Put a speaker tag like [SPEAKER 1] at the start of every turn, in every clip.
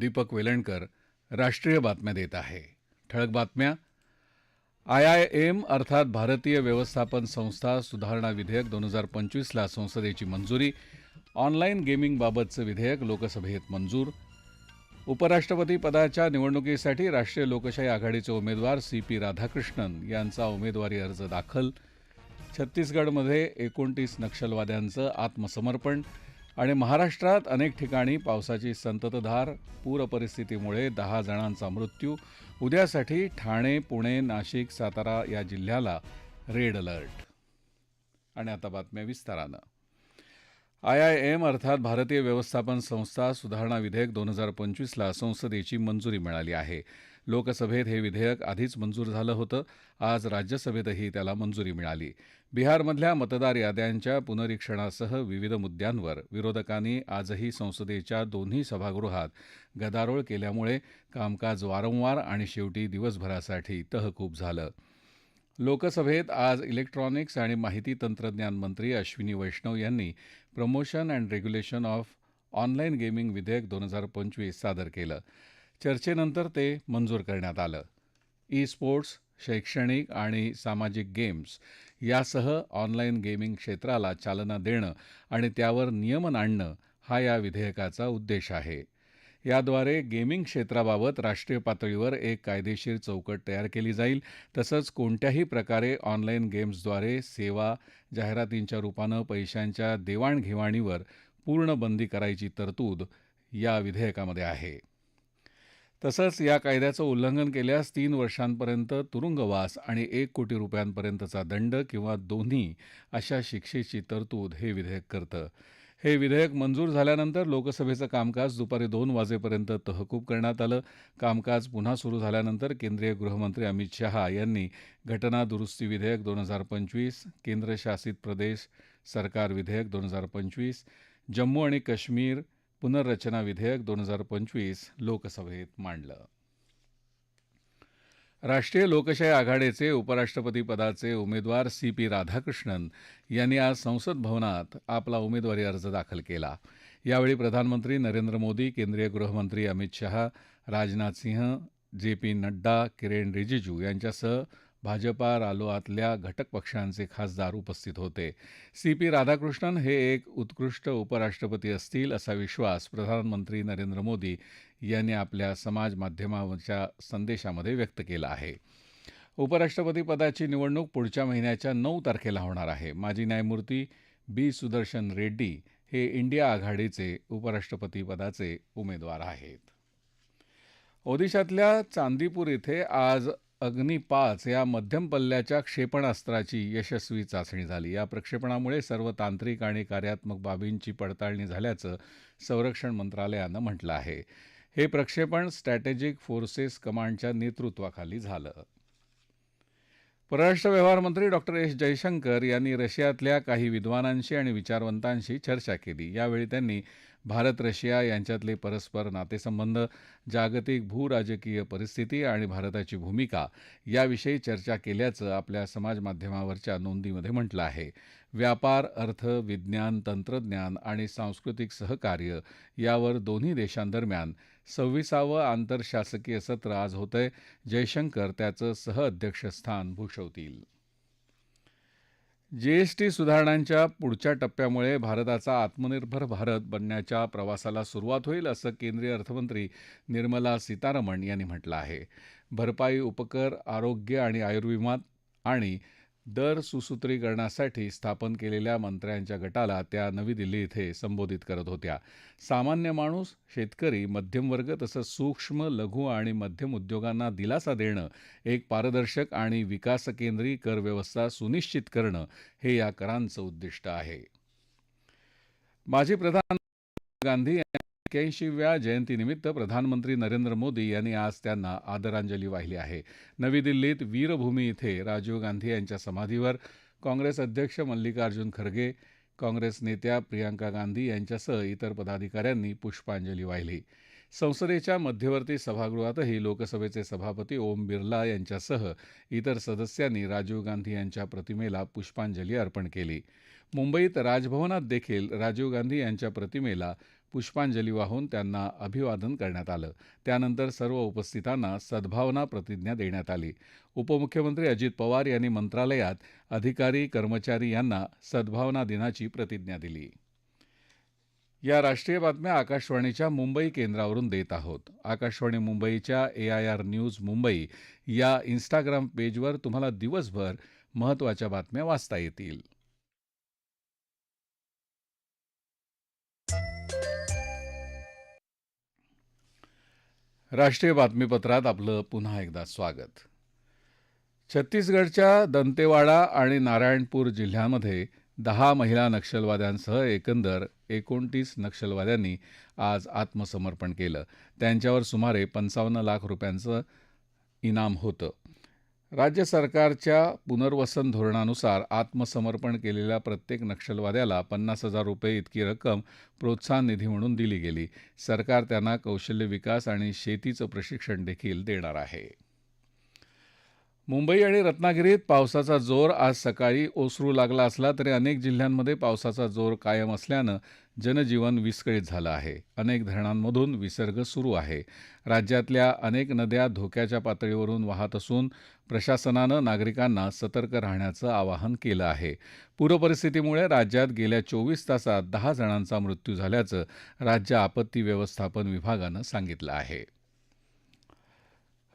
[SPEAKER 1] दीपक वेलणकर राष्ट्रीय बातम्या देत आहे ठळक बातम्या आय आय एम अर्थात भारतीय व्यवस्थापन संस्था सुधारणा विधेयक दोन हजार पंचवीसला संसदेची मंजुरी ऑनलाईन गेमिंगबाबतचं विधेयक लोकसभेत मंजूर उपराष्ट्रपती पदाच्या निवडणुकीसाठी राष्ट्रीय लोकशाही आघाडीचे उमेदवार सी पी राधाकृष्णन यांचा उमेदवारी अर्ज दाखल छत्तीसगडमध्ये एकोणतीस नक्षलवाद्यांचं आत्मसमर्पण आणि महाराष्ट्रात अनेक ठिकाणी पावसाची संततधार पूरपरिस्थितीमुळे दहा जणांचा मृत्यू उद्यासाठी ठाणे पुणे नाशिक सातारा या जिल्ह्याला रेड अलर्ट आणि आता बातम्या विस्तारानं आय आय एम अर्थात भारतीय व्यवस्थापन संस्था सुधारणा विधेयक दोन हजार पंचवीसला संसदेची मंजुरी मिळाली आहे लोकसभेत हे विधेयक आधीच मंजूर झालं होतं आज राज्यसभेतही त्याला मंजुरी मिळाली बिहारमधल्या मतदार याद्यांच्या पुनरीक्षणासह विविध मुद्द्यांवर विरोधकांनी आजही संसदेच्या दोन्ही सभागृहात गदारोळ केल्यामुळे कामकाज वारंवार आणि शेवटी दिवसभरासाठी तहकूब झालं लोकसभेत आज इलेक्ट्रॉनिक्स आणि माहिती तंत्रज्ञान मंत्री अश्विनी वैष्णव यांनी promotion and regulation of online gaming विधेयक दोन हजार पंचवीस सादर केलं चर्चेनंतर ते मंजूर करण्यात आलं ई स्पोर्ट्स शैक्षणिक आणि सामाजिक गेम्स यासह ऑनलाईन गेमिंग क्षेत्राला चालना देणं आणि त्यावर नियमन आणणं हा या विधेयकाचा उद्देश आहे याद्वारे गेमिंग क्षेत्राबाबत राष्ट्रीय पातळीवर एक कायदेशीर चौकट तयार केली जाईल तसंच कोणत्याही प्रकारे ऑनलाईन गेम्सद्वारे सेवा जाहिरातींच्या रूपानं पैशांच्या देवाणघेवाणीवर पूर्ण बंदी करायची तरतूद या विधेयकामध्ये आहे तसंच या कायद्याचं उल्लंघन केल्यास तीन वर्षांपर्यंत तुरुंगवास आणि एक कोटी रुपयांपर्यंतचा दंड किंवा दोन्ही अशा शिक्षेची तरतूद हे विधेयक करतं हे विधेयक मंजूर झाल्यानंतर लोकसभेचं कामकाज दुपारी दोन वाजेपर्यंत तहकूब करण्यात आलं कामकाज पुन्हा सुरू झाल्यानंतर केंद्रीय गृहमंत्री अमित शहा यांनी घटना दुरुस्ती विधेयक दोन हजार पंचवीस केंद्रशासित प्रदेश सरकार विधेयक दोन हजार पंचवीस जम्मू आणि काश्मीर पुनर्रचना विधेयक दोन हजार पंचवीस लोकसभेत मांडलं राष्ट्रीय लोकशाही आघाडीचे उपराष्ट्रपती पदाचे उमेदवार सी पी राधाकृष्णन यांनी आज संसद भवनात आपला उमेदवारी अर्ज दाखल केला यावेळी प्रधानमंत्री नरेंद्र मोदी केंद्रीय गृहमंत्री अमित शहा राजनाथ सिंह जे पी नड्डा किरेन रिजिजू यांच्यासह भाजपा रालोआतल्या घटक पक्षांचे खासदार उपस्थित होते सी पी राधाकृष्णन हे एक उत्कृष्ट उपराष्ट्रपती असतील असा विश्वास प्रधानमंत्री नरेंद्र मोदी यांनी आपल्या समाज माध्यमाच्या संदेशामध्ये व्यक्त केला आहे उपराष्ट्रपती पदाची निवडणूक पुढच्या महिन्याच्या नऊ तारखेला होणार आहे माजी न्यायमूर्ती बी सुदर्शन रेड्डी हे इंडिया आघाडीचे उपराष्ट्रपती पदाचे उमेदवार आहेत ओदिशातल्या चांदीपूर इथे आज अग्नी पाच या मध्यम पल्ल्याच्या क्षेपणास्त्राची यशस्वी चाचणी झाली या प्रक्षेपणामुळे सर्व तांत्रिक आणि कार्यात्मक बाबींची पडताळणी झाल्याचं संरक्षण मंत्रालयानं म्हटलं आहे हे प्रक्षेपण स्ट्रॅटेजिक फोर्सेस कमांडच्या नेतृत्वाखाली झालं परराष्ट्र व्यवहार मंत्री डॉक्टर एस जयशंकर यांनी रशियातल्या काही विद्वानांशी आणि विचारवंतांशी चर्चा केली यावेळी त्यांनी भारत रशिया यांच्यातले परस्पर नातेसंबंध जागतिक भूराजकीय परिस्थिती आणि भारताची भूमिका याविषयी चर्चा केल्याचं आपल्या समाजमाध्यमावरच्या नोंदीमध्ये म्हटलं आहे व्यापार अर्थ विज्ञान तंत्रज्ञान आणि सांस्कृतिक सहकार्य यावर दोन्ही देशांदरम्यान सव्वीसावं आंतरशासकीय सत्र आज होतंय जयशंकर त्याचं सहअध्यक्षस्थान भूषवतील जीएसटी सुधारणांच्या पुढच्या टप्प्यामुळे भारताचा आत्मनिर्भर भारत बनण्याच्या प्रवासाला सुरुवात होईल असं केंद्रीय अर्थमंत्री निर्मला सीतारामन यांनी म्हटलं आहे भरपाई उपकर आरोग्य आणि आयुर्विमा आणि दर सुसूत्रीकरणासाठी स्थापन केलेल्या मंत्र्यांच्या गटाला त्या नवी दिल्ली इथे संबोधित करत होत्या सामान्य माणूस शेतकरी मध्यमवर्ग तसंच सूक्ष्म लघु आणि मध्यम उद्योगांना दिलासा देणं एक पारदर्शक आणि विकासकेंद्री करव्यवस्था सुनिश्चित करणं हे या करांचं उद्दिष्ट आहे माजी प्रधान गांधी एक्क्याऐंशीव्या जयंतीनिमित्त प्रधानमंत्री नरेंद्र मोदी यांनी आज त्यांना आदरांजली वाहिली आहे नवी दिल्लीत वीरभूमी इथं राजीव गांधी यांच्या समाधीवर काँग्रेस अध्यक्ष मल्लिकार्जुन खरगे काँग्रेस नेत्या प्रियांका गांधी यांच्यासह इतर पदाधिकाऱ्यांनी पुष्पांजली वाहिली संसदेच्या मध्यवर्ती सभागृहातही लोकसभेचे सभापती ओम बिर्ला यांच्यासह इतर सदस्यांनी राजीव गांधी यांच्या प्रतिमेला पुष्पांजली अर्पण केली मुंबईत राजभवनात देखील राजीव गांधी यांच्या प्रतिमेला पुष्पांजली वाहून त्यांना अभिवादन करण्यात आलं त्यानंतर सर्व उपस्थितांना सद्भावना प्रतिज्ञा देण्यात आली उपमुख्यमंत्री अजित पवार यांनी मंत्रालयात अधिकारी कर्मचारी यांना सद्भावना दिनाची प्रतिज्ञा दिली या राष्ट्रीय बातम्या आकाशवाणीच्या मुंबई केंद्रावरून देत आहोत आकाशवाणी मुंबईच्या A I R news Mumbai या इन्स्टाग्राम पेजवर तुम्हाला दिवसभर महत्त्वाच्या बातम्या वाचता येतील राष्ट्रीय बातमीपत्रात आपलं पुन्हा एकदा स्वागत छत्तीसगडच्या दंतेवाडा आणि नारायणपूर जिल्ह्यांमध्ये दहा महिला नक्षलवाद्यांसह एकंदर एकोणतीस नक्षलवाद्यांनी आज आत्मसमर्पण केलं त्यांच्यावर सुमारे पंचावन्न लाख रुपयांचं इनाम होतं राज्य सरकारच्या पुनर्वसन धोरणानुसार आत्मसमर्पण केलेल्या प्रत्येक नक्षलवाद्याला पन्नास हजार रुपये इतकी रक्कम प्रोत्साहन निधी म्हणून दिली गेली सरकार त्यांना कौशल्य विकास आणि शेतीचं प्रशिक्षण देखील देणार आहे मुंबई आणि रत्नागिरीत पावसाचा जोर आज सकाळी ओसरू लागला असला तरी अनेक जिल्ह्यांमध्ये पावसाचा जोर कायम असल्यानं जनजीवन विस्कळीत झालं आहे अनेक धरणांमधून विसर्ग सुरू आहे राज्यातल्या अनेक नद्या धोक्याच्या पातळीवरून वाहत असून प्रशासनानं नागरिकांना सतर्क राहण्याचं आवाहन केलं आहे पूरपरिस्थितीमुळे राज्यात गेल्या चोवीस तासात दहा जणांचा मृत्यू झाल्याचं राज्य आपत्ती व्यवस्थापन विभागानं सांगितलं आहे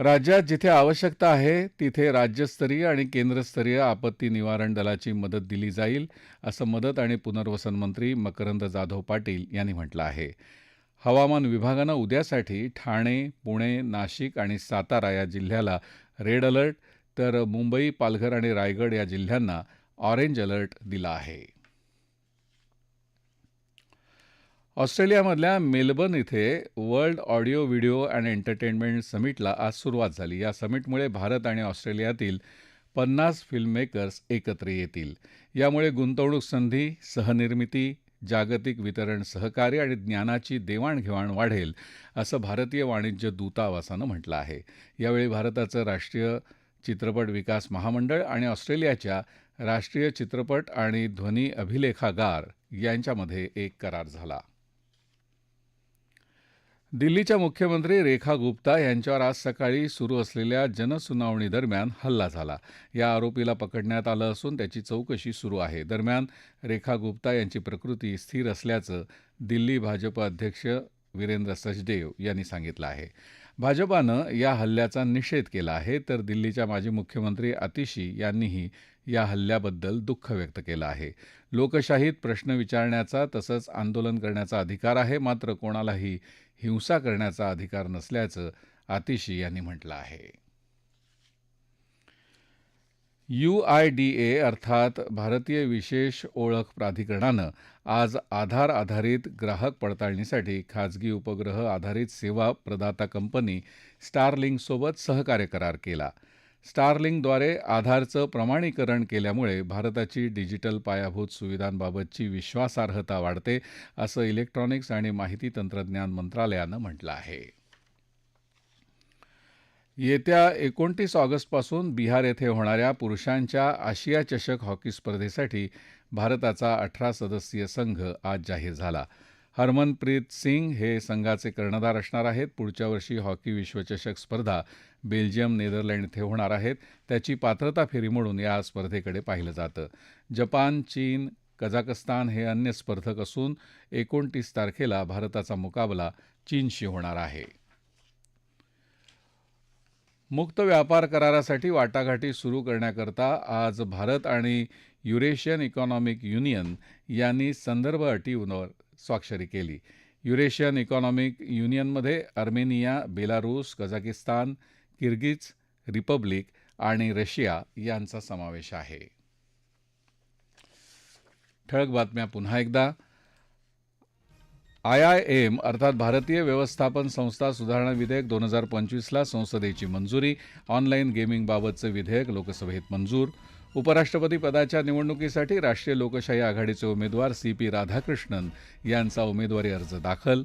[SPEAKER 1] राज्यात जिथे आवश्यकता आहे तिथे राज्यस्तरीय आणि केंद्रस्तरीय आपत्ती निवारण दलाची मदत दिली जाईल असं मदत आणि पुनर्वसन मंत्री मकरंद जाधव पाटील यांनी म्हटलं आहे हवामान विभागानं उद्यासाठी ठाणे पुणे नाशिक आणि सातारा या जिल्ह्याला रेड अलर्ट तर मुंबई पालघर आणि रायगड या जिल्ह्यांना ऑरेंज अलर्ट दिला आहे ऑस्ट्रेलियामधल्या मेलबर्न इथे world audio video and entertainment समिटला आज सुरुवात झाली या समिटमुळे भारत आणि ऑस्ट्रेलियातील पन्नास फिल्ममेकर्स एकत्र येतील यामुळे गुंतवणूक संधी सहनिर्मिती जागतिक वितरण सहकार्य आणि ज्ञानाची देवाणघेवाण वाढेल असं भारतीय वाणिज्य दूतावासानं म्हटलं आहे यावेळी भारताचं राष्ट्रीय चित्रपट विकास महामंडळ आणि ऑस्ट्रेलियाच्या राष्ट्रीय चित्रपट आणि ध्वनी अभिलेखागार यांच्यामध्ये एक करार झाला दिल्लीच्या मुख्यमंत्री रेखा गुप्ता यांच्यावर आज सकाळी सुरू असलेल्या जनसुनावणी दरम्यान हल्ला झाला या आरोपीला पकडण्यात आलं असून त्याची चौकशी सुरू आहे दरम्यान रेखा गुप्ता यांची प्रकृती स्थिर असल्याचं दिल्ली भाजप अध्यक्ष वीरेंद्र सचदेव यांनी सांगितलं आहे भाजपानं या हल्ल्याचा निषेध केला आहे तर दिल्लीच्या माजी मुख्यमंत्री अतिशी यांनीही या हल्ल्याबद्दल दुःख व्यक्त केलं आहे लोकशाहीत प्रश्न विचारण्याचा तसंच आंदोलन करण्याचा अधिकार आहे मात्र कोणालाही हिंसा करण्याचा अधिकार नसल्याचं आतिशी यांनी म्हटलं आहे यू आय अर्थात भारतीय विशेष ओळख प्राधिकरणानं आज आधार आधारित ग्राहक पडताळणीसाठी खाजगी उपग्रह आधारित सेवा प्रदाता कंपनी सोबत सहकार्य करार केला स्टारलिंकद्वारे आधारचं प्रमाणीकरण केल्यामुळे भारताची डिजिटल पायाभूत सुविधांबाबतची विश्वासार्हता वाढते असं इलेक्ट्रॉनिक्स आणि माहिती तंत्रज्ञान मंत्रालयानं म्हटलं आहे येत्या एकोणतीस ऑगस्टपासून बिहार येथे होणाऱ्या पुरुषांच्या आशिया चषक हॉकी स्पर्धेसाठी भारताचा अठरा सदस्यीय संघ आज जाहीर झाला हरमनप्रीत सिंग हे संघाचे कर्णधार असणार आहेत पुढच्या वर्षी हॉकी विश्वचषक स्पर्धा बेल्जियम नेदरलँड इथे होणार आहेत त्याची पात्रता फेरी म्हणून या स्पर्धेकडे पाहिलं जातं जपान चीन कझाकस्तान हे अन्य स्पर्धक असून एकोणतीस तारखेला भारताचा मुकाबला चीनशी होणार आहे मुक्त व्यापार करारासाठी वाटाघाटी सुरू करण्याकरता आज भारत आणि युरेशियन इकॉनॉमिक युनियन यांनी संदर्भ अटीवर स्वाक्षरी केली युरेशियन इकॉनॉमिक युनियनमध्ये Armenia Belarus Kazakhstan Kyrgyz republic आणि रशिया यांचा समावेश आहे ठळक बातम्या पुन्हा एकदा आय आय एम अर्थात भारतीय व्यवस्थापन संस्था सुधारणा विधेयक दोन हजार पंचवीसला संसदेची मंजुरी ऑनलाईन गेमिंगबाबतचं विधेयक लोकसभेत मंजूर उपराष्ट्रपती पदाच्या निवडणुकीसाठी राष्ट्रीय लोकशाही आघाडीचे उमेदवार सी पी राधाकृष्णन यांचा उमेदवारी अर्ज दाखल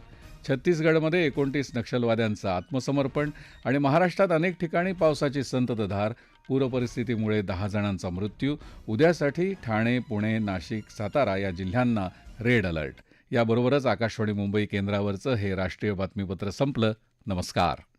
[SPEAKER 1] छत्तीसगडमध्ये एकोणतीस नक्षलवाद्यांचं आत्मसमर्पण आणि महाराष्ट्रात अनेक ठिकाणी पावसाची संततधार पूरपरिस्थितीमुळे दहा जणांचा मृत्यू उद्यासाठी ठाणे पुणे नाशिक सातारा या जिल्ह्यांना रेड अलर्ट याबरोबरच आकाशवाणी मुंबई केंद्रावरचं हे राष्ट्रीय बातमीपत्र संपलं नमस्कार